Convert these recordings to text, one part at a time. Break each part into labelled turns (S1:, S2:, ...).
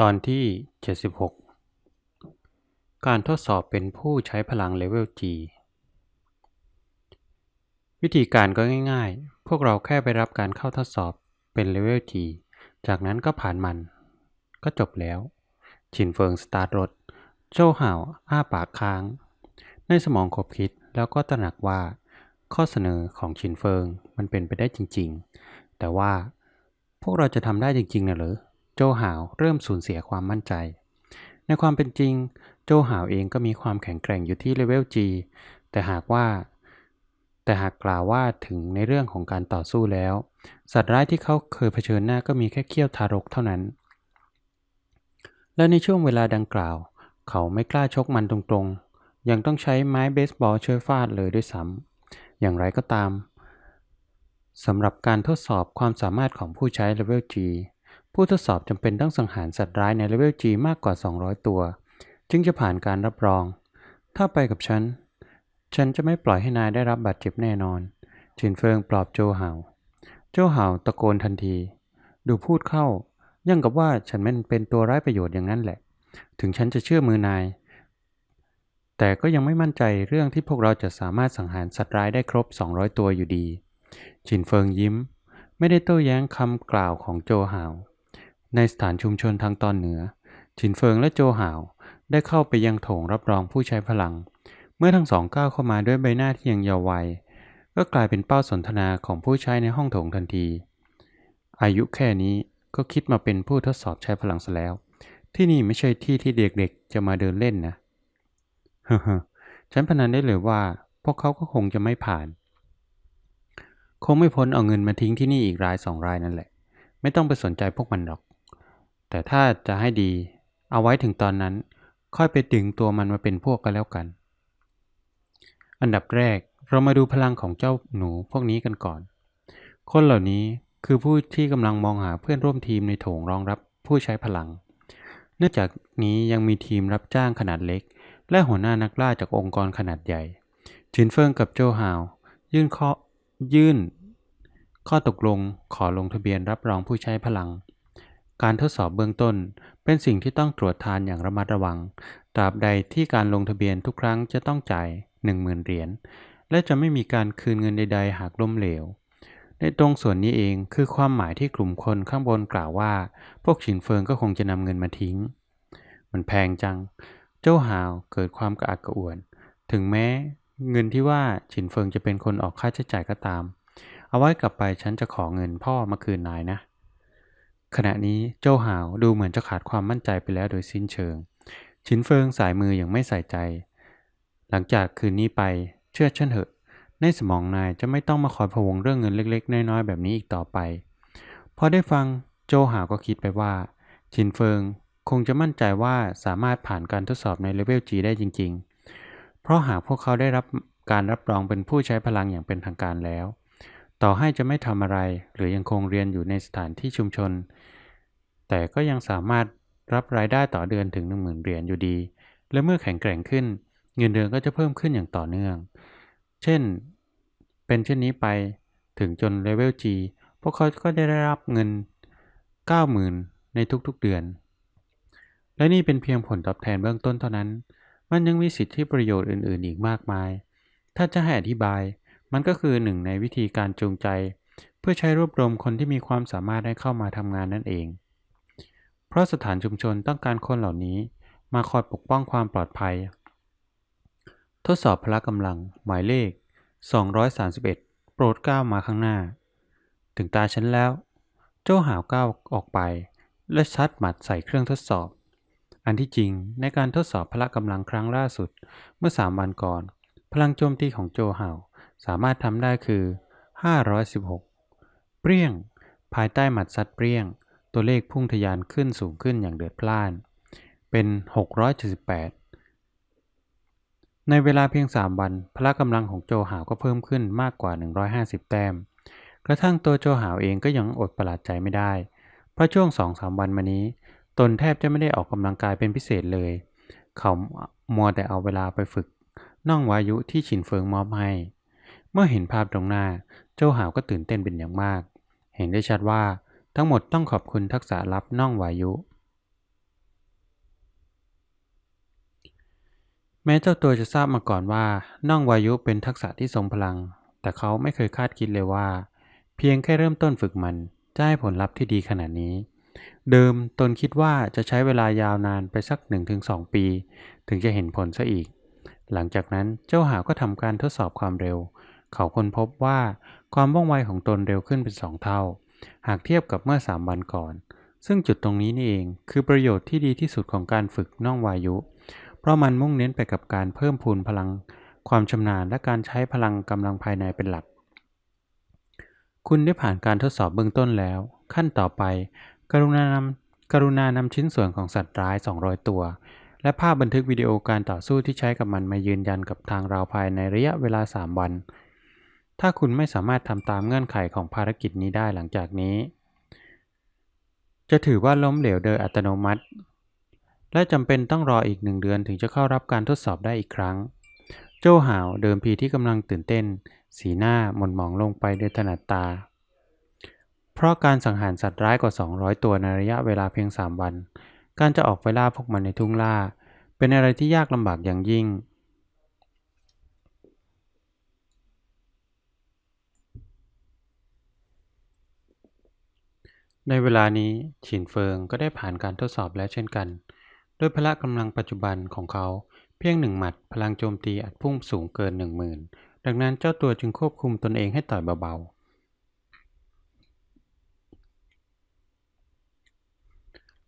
S1: ตอนที่ 76 การทดสอบเป็นผู้ใช้พลังเลเวล G วิธีการก็ง่ายๆ พวกเราแค่ไปรับการเข้าทดสอบเป็นเลเวล G จากนั้นก็ผ่านมัน ก็จบแล้วฉินเฟิงสตาร์ทรถ โจ้ห่าวอ้าปากค้าง ในสมองขบคิดแล้วก็ตระหนักว่า ข้อเสนอของฉินเฟิงมันเป็นไปได้จริงๆ แต่ว่าพวกเราจะทำได้จริงๆนะเหรอ โจหาวเริ่มสูญเสียความมั่นใจ ในความเป็นจริง โจหาวเองก็มีความแข็งแกร่งอยู่ที่เลเวล G แต่หากว่า แต่หากกล่าวว่าถึงในเรื่องของการต่อสู้แล้ว สัตว์ร้ายที่เขาเคยเผชิญหน้าก็มีแค่เขี้ยวทารกเท่านั้น และในช่วงเวลาดังกล่าว เขาไม่กล้าชกมันตรงๆ ยังต้องใช้ไม้เบสบอลช่วยฟาดเลยด้วยซ้ำอย่างไรก็ตามสำหรับการทดสอบความสามารถของผู้ใช้เลเวล G ผู้ทดสอบจำเป็นต้องสังหารสัตว์ร้ายในเลเวล G มากกว่า 200 ตัว จึงจะผ่านการรับรอง ถ้าไปกับฉัน ฉันจะไม่ปล่อยให้นายได้รับบาดเจ็บแน่นอน ชินเฟิงปลอบโจเหาโจเหาตะโกนทันที ดูพูดเข้า ยังกับว่าฉันมันเป็นตัวร้ายประโยชน์อย่างนั้นแหละ ถึงฉันจะเชื่อมือนาย แต่ก็ยังไม่มั่นใจเรื่องที่พวกเราจะสามารถสังหารสัตว์ร้ายได้ครบ 200 ตัวอยู่ดี ชินเฟิงยิ้ม ไม่ได้โต้แย้งคำกล่าวของโจหาว ในสถานชุมชนทางตอนเหนือชินเฟิงและโจหาวได้เข้าไปยังโถงรับรองผู้ใช้พลัง เมื่อทั้งสองก้าวเข้ามาด้วยใบหน้าที่ยังเยาว์วัย ก็กลายเป็นเป้าสนทนาของผู้ใช้ในห้องโถงทันที อายุแค่นี้ก็คิดมาเป็นผู้ทดสอบใช้พลังซะแล้ว ที่นี่ไม่ใช่ที่ที่เด็กๆจะมาเดินเล่นนะเฮ้อฉันพนันได้เลยว่า พวกเขาก็คงจะไม่ผ่าน คงไม่พ้นเอาเงินมาทิ้งที่นี่อีกรายสองรายนั่นแหละ ไม่ต้องไปสนใจพวกมันหรอก แต่ถ้าจะให้ดี เอาไว้ถึงตอนนั้น ค่อยไปดึงตัวมันมาเป็นพวกกันแล้วกัน อันดับแรกเรามาดูพลังของเจ้าหนูพวกนี้กันก่อน คนเหล่านี้คือผู้ที่กำลังมองหาเพื่อนร่วมทีมในโถงรองรับผู้ใช้พลัง เนื่องจากนี้ยังมีทีมรับจ้างขนาดเล็ก และหัวหน้านักล่าจากองค์กรขนาดใหญ่จินเฟิงกับโจฮาว ยื่นข้อยื่น ข้อตกลงขอลงทะเบียนรับรองผู้ใช้พลัง การทดสอบเบื้องต้น เป็นสิ่งที่ต้องตรวจทานอย่างระมัดระวัง ตราบใดที่การลงทะเบียนทุกครั้งจะต้องจ่าย 10,000 เหรียญ และจะไม่มีการคืนเงินใด ๆ หากล้มเหลว ในตรงส่วนนี้เองคือความหมายที่กลุ่มคนข้างบนกล่าวว่า พวกฉินเฟิงก็คงจะนำเงินมาทิ้ง มันแพงจัง เจ้าหาวเกิดความกระอักกระอ่วน ถึงแม้เงินที่ว่าฉินเฟิงจะเป็นคนออกค่าใช้จ่ายก็ตาม เอาไว้กลับไปฉันจะขอเงินพ่อมาคืนนายนะ ขณะนี้เจ้าหาวดูเหมือนจะขาดความมั่นใจไปแล้วโดยสิ้นเชิงฉินเฟิงสายมืออย่างไม่ใส่ใจ หลังจากคืนนี้ไปเชื่อฉันเถอะ ในสมองนายจะไม่ต้องมาคอยพะวงเรื่องเงินเล็ก ๆ น้อยๆแบบนี้อีกต่อไป พอได้ฟังโจหาวก็คิดไปว่าฉินเฟิงคงจะมั่นใจว่าสามารถผ่านการทดสอบในเลเวล G ได้จริง ๆ เพราะหากพวกเขาได้รับการรับรองเป็นผู้ใช้พลังอย่างเป็นทางการแล้ว ต่อให้จะไม่ทำอะไร หรือยังคงเรียนอยู่ในสถานที่ชุมชน แต่ก็ยังสามารถรับรายได้ต่อเดือนถึง 10,000เหรียญอยู่ดี และเมื่อแข็งแกร่งขึ้น เงินเดือนก็จะเพิ่มขึ้นอย่างต่อเนื่อง เช่น เป็นเช่นนี้ไปถึงจนเลเวล G พวกเขาก็ได้รับเงิน 90,000 ในทุกๆเดือน และนี่เป็นเพียงผลตอบแทนเบื้องต้นเท่านั้น มันยังมีสิทธิประโยชน์อื่น ๆ อีกมากมาย ถ้าจะให้อธิบาย มันก็คือหนึ่งในวิธีการจูงใจ เพื่อใช้รวบรวมคนที่มีความสามารถให้เข้ามาทำงานนั่นเอง เพราะสถานชุมชนต้องการคนเหล่านี้มาคอยปกป้องความปลอดภัย ทดสอบพละกำลัง หมายเลข 231 โปรดก้าวมาข้างหน้า ถึงตาฉันแล้วโจ้หาวก้าวออกไป และชัดหมัดใส่เครื่องทดสอบ อันที่จริงในการทดสอบพละกำลังครั้งล่าสุดเมื่อ 3 วันก่อน พลังโจมตีของโจหาว สามารถทำได้คือ 516 เปรี้ยง ภายใต้หมัดซัดเปรี้ยง ตัวเลขพุ่งทะยานขึ้นสูงขึ้นอย่างเดือดพล่าน เป็น 678 ในเวลาเพียง 3 วัน พละกำลังของโจหาวก็เพิ่มขึ้นมากกว่า 150 แต้ม กระทั่งตัวโจหาวเองก็ยังอดประหลาดใจไม่ได้ เพราะช่วง 2-3 วันมานี้ ตนแทบจะไม่ได้ออกกำลังกายเป็นพิเศษเลย เขามัวแต่เอาเวลาไปฝึกน่องวายุที่ฉินเฟิงมอบให้ เมื่อเห็นภาพตรงหน้า เจ้าหาวก็ตื่นเต้นเป็นอย่างมาก เห็นได้ชัดว่าทั้งหมดต้องขอบคุณทักษะลับน่องวายุ แม้เจ้าตัวจะทราบมาก่อนว่าน่องวายุเป็นทักษะที่ทรงพลัง แต่เขาไม่เคยคาดคิดเลยว่า เพียงแค่เริ่มต้นฝึกมันจะให้ผลลัพธ์ที่ดีขนาดนี้ เดิมตนคิดว่าจะใช้เวลายาวนานไปสัก 1-2 ปี ถึงจะเห็นผลซะอีก หลังจากนั้นเจ้าหาวก็ทำการทดสอบความเร็ว เขาค้นพบว่าความว่องไวของตนเร็วขึ้นเป็นสองเท่า หากเทียบกับเมื่อ 3 วันก่อน ซึ่งจุดตรงนี้นี่เองคือประโยชน์ที่ดีที่สุดของการฝึกน่องวายุ เพราะมันมุ่งเน้นไปกับการเพิ่มพูนพลัง ความชำนาญและการใช้พลังกำลังภายในเป็นหลัก คุณได้ผ่านการทดสอบเบื้องต้นแล้ว ขั้นต่อไป กรุณานำกรุณานำชิ้นส่วนของสัตว์ร้าย 200 ตัวและภาพบันทึกวิดีโอการต่อสู้ที่ใช้กับมันมายืนยันกับทางเราภายในระยะเวลา 3 วัน ถ้าคุณไม่สามารถทำตามเงื่อนไขของภารกิจนี้ได้หลังจากนี้ จะถือว่าล้มเหลวโดยอัตโนมัติ และจำเป็นต้องรออีกหนึ่งเดือนถึงจะเข้ารับการทดสอบได้อีกครั้ง โจ้หาวเดิมพีที่กำลังตื่นเต้น สีหน้าหม่นหมองลงไปโดยถนัดตา เพราะการสังหารสัตว์ร้ายกว่า 200 ตัวในระยะเวลาเพียง 3 วัน การจะออกไปล่าพวกมันในทุ่งล่า เป็นอะไรที่ยากลำบากอย่างยิ่ง ในเวลานี้ฉินเฟิงก็ได้ผ่านการทดสอบแล้วเช่นกันด้วยพละกำลังปัจจุบันของเขาเพียงหนึ่งหมัดพลังโจมตีอาจพุ่งสูงเกินหนึ่งหมื่นดังนั้นเจ้าตัวจึงควบคุมตนเองให้ต่อยเบาๆ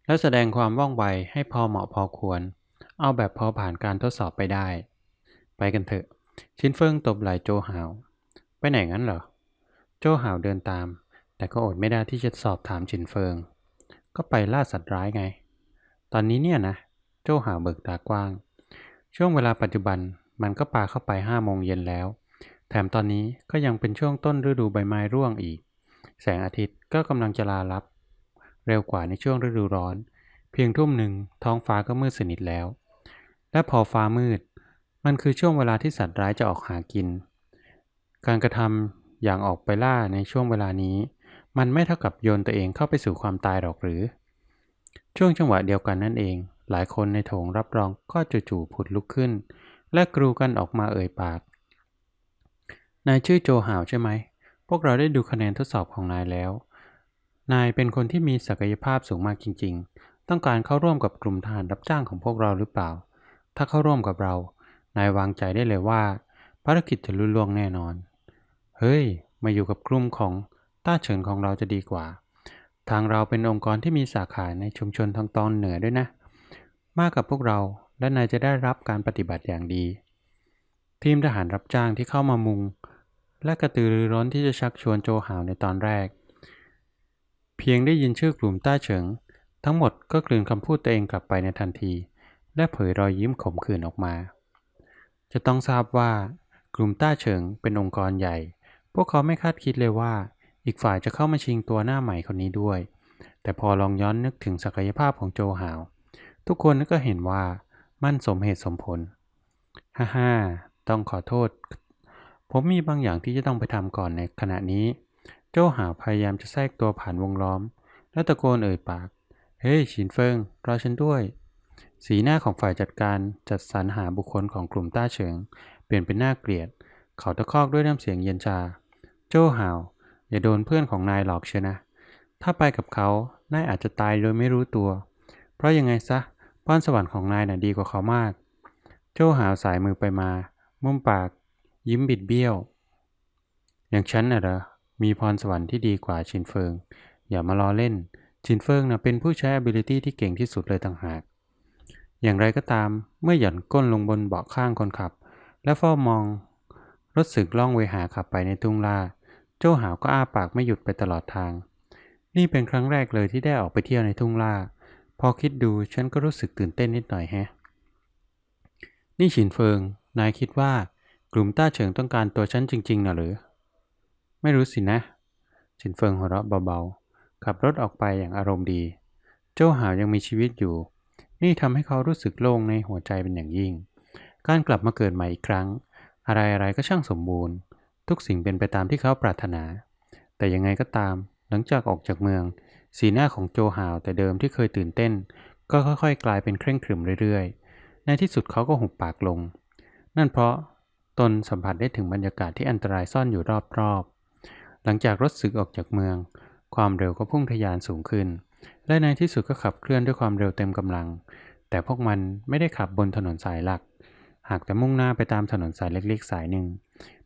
S1: และแสดงความว่องไวให้พอเหมาะพอควร เอาแบบพอผ่านการทดสอบไปได้ ไปกันเถอะ ชินเฟิงตบไหล่โจหาว ไปไหนงั้นเหรอ โจหาวเดินตาม แต่ก็อดไม่ได้ที่จะสอบถามชินเฟิง ก็ไปล่าสัตว์ร้ายไง ตอนนี้เนี่ยนะ โจหาวเบิกตากว้าง ช่วงเวลาปัจจุบันมันก็ปาเข้าไปห้าโมงเย็นแล้ว แถมตอนนี้ก็ยังเป็นช่วงต้นฤดูใบไม้ร่วงอีก แสงอาทิตย์ก็กำลังจะลาลับ เร็วกว่าในช่วงฤดูร้อน เพียงทุ่มหนึ่งท้องฟ้าก็มืดสนิทแล้ว และพอฟ้ามืด มันคือช่วงเวลาที่สัตว์ร้ายจะออกหากิน การกระทำอย่างออกไปล่าในช่วงเวลานี้ มันไม่เท่ากับโยนตัวเองเข้าไปสู่ความตายหรอกหรือ ช่วงจังหวะเดียวกันนั่นเอง หลายคนในโถงรับรองก็จู่ๆผุดลุกขึ้น และกรูกันออกมาเอ่ยปาก นายชื่อโจหาวใช่ไหม พวกเราได้ดูคะแนนทดสอบของนายแล้ว นายเป็นคนที่มีศักยภาพสูงมากจริง ๆ ต้องการเข้าร่วมกับกลุ่มทหารรับจ้างของพวกเราหรือเปล่า ถ้าเข้าร่วมกับเรา นายวางใจได้เลยว่า ภารกิจจะลุล่วงแน่นอน เฮ้ย มาอยู่กับกลุ่มของ ต้าเฉินของเราจะดีกว่า ทางเราเป็นองค์กรที่มีสาขาในชุมชนทางตอนเหนือด้วยนะ มากกับพวกเราและนายจะได้รับการปฏิบัติอย่างดี ทีมทหารรับจ้างที่เข้ามามุง และกระตือรือร้นที่จะชักชวนโจหาวในตอนแรก เพียงได้ยินชื่อกลุ่มต้าเฉิง ทั้งหมดก็กลืนคำพูดตัวเองกลับไปในทันที และเผยรอยยิ้มขมขื่นออกมา จะต้องทราบว่ากลุ่มต้าเฉิงเป็นองค์กรใหญ่ พวกเขาไม่คาดคิดเลยว่า อีกฝ่ายจะเข้ามาชิงตัวหน้าใหม่คนนี้ด้วย แต่พอลองย้อนนึกถึงศักยภาพของโจหาว ทุกคนก็เห็นว่ามันสมเหตุสมผล ฮ่าฮ่าต้องขอโทษ ผมมีบางอย่างที่จะต้องไปทำก่อนในขณะนี้ โจหาวพยายามจะแทรกตัวผ่านวงล้อม แล้วตะโกนเอ่ยปาก เฮ้ยชินเฟิงรอฉันด้วย สีหน้าของฝ่ายจัดการจัดสรรหาบุคคลของกลุ่มต้าเฉิง เปลี่ยนเป็นหน้าเกลียด เขาตะคอกด้วยน้ำเสียงเย็นชา โจหาว อย่าโดนเพื่อนของนายหลอกเชียนะ ถ้าไปกับเขา นายอาจจะตายโดยไม่รู้ตัว เพราะยังไงซะพรสวรรค์ของนายน่ะดีกว่าเขามาก โจ้หาวสายมือไปมา มุมปาก ยิ้มบิดเบี้ยว อย่างฉันน่ะเหรอ มีพรสวรรค์ที่ดีกว่าชินเฟิง อย่ามาล้อเล่น ชินเฟิงน่ะเป็นผู้ใช้ ability ที่เก่งที่สุดเลยต่างหาก อย่างไรก็ตาม เมื่อหย่อนก้นลงบนเบาะข้างคนขับ และเฝ้ามอง รถสึกล่องเวหาขับไปในทุ่งลา โจ้หาวก็อ้าปากไม่หยุดไปตลอดทาง นี่เป็นครั้งแรกเลยที่ได้ออกไปเที่ยวในทุ่งล่า พอคิดดูฉันก็รู้สึกตื่นเต้นนิดหน่อยแฮะ นี่ฉินเฟิง นายคิดว่ากลุ่มต้าเฉิงต้องการตัวฉันจริงๆนะหรือ ไม่รู้สินะ ฉินเฟิงหัวเราะเบาๆ ขับรถออกไปอย่างอารมณ์ดีโจ้หาวยังมีชีวิตอยู่ นี่ทำให้เขารู้สึกโล่งในหัวใจเป็นอย่างยิ่ง การกลับมาเกิดใหม่อีกครั้ง อะไรๆก็ช่างสมบูรณ์ ทุกสิ่งเป็นไปตามที่เขาปรารถนา แต่ยังไงก็ตาม หลังจากออกจากเมือง สีหน้าของโจฮาวแต่เดิมที่เคยตื่นเต้น ก็ค่อยๆ กลายเป็นเคร่งขรึมเรื่อยๆ ในที่สุดเขาก็หุบปากลง นั่นเพราะตนสัมผัสได้ถึงบรรยากาศที่อันตรายซ่อนอยู่รอบๆ หลังจากรถสึกออกจากเมือง ความเร็วก็พุ่งทะยานสูงขึ้น และในที่สุดก็ขับเคลื่อนด้วยความเร็วเต็มกำลัง แต่พวกมันไม่ได้ขับบนถนนสายหลัก หากแต่มุ่งหน้าไปตามถนนสายเล็กๆ สายหนึ่ง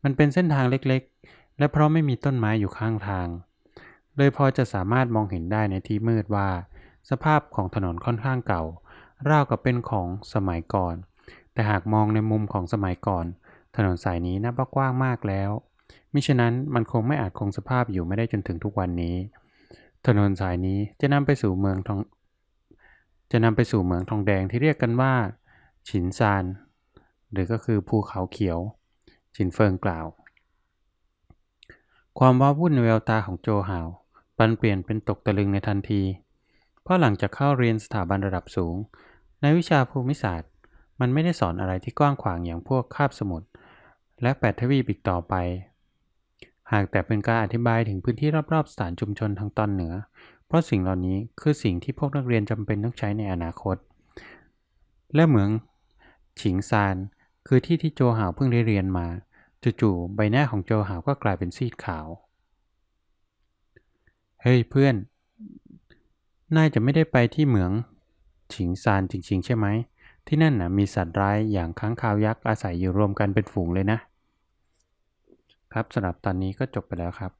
S1: มันเป็นเส้นทางเล็กๆ และเพราะไม่มีต้นไม้อยู่ข้างทาง เลยพอจะสามารถมองเห็นได้ในที่มืดว่า สภาพของถนนค่อนข้างเก่า ราวกับเป็นของสมัยก่อน แต่หากมองในมุมของสมัยก่อน ถนนสายนี้นับว่ากว้างมากแล้ว มิฉะนั้นมันคงไม่อาจคงสภาพอยู่ไม่ได้จนถึงทุกวันนี้ ถนนสายนี้จะนำไปสู่เมืองทอง จะนำไปสู่เมืองทองแดงที่เรียกกันว่า ฉินซาน หรือก็คือภูเขาเขียวฉินเฟิงกล่าว ความว้าวุ่นในแววตาของโจหาวปันเปลี่ยนเป็นตกตะลึงในทันที เพราะหลังจากเข้าเรียนสถาบันระดับสูง ในวิชาภูมิศาสตร์ มันไม่ได้สอนอะไรที่กว้างขวางอย่างพวกคาบสมุทรและแปดทวีปอีกต่อไป หากแต่เป็นการอธิบายถึงพื้นที่รอบๆสถานชุมชนทางตอนเหนือ เพราะสิ่งเหล่านี้คือสิ่งที่พวกนักเรียนจำเป็นต้องใช้ในอนาคต และเหมืองฉิงซาน คือที่ที่โจหาวเพิ่งได้เรียนมาจู่ๆใบหน้าของโจหาวก็กลายเป็นซีดขาว เฮ้ยเพื่อน นายจะไม่ได้ไปที่เหมืองฉิงซานจริง ๆ ใช่ไหม ที่นั่นนะมีสัตว์ร้ายอย่างค้างคาวยักษ์อาศัยอยู่รวมกันเป็นฝูงเลยนะ ครับสำหรับตอนนี้ก็จบไปแล้วครับ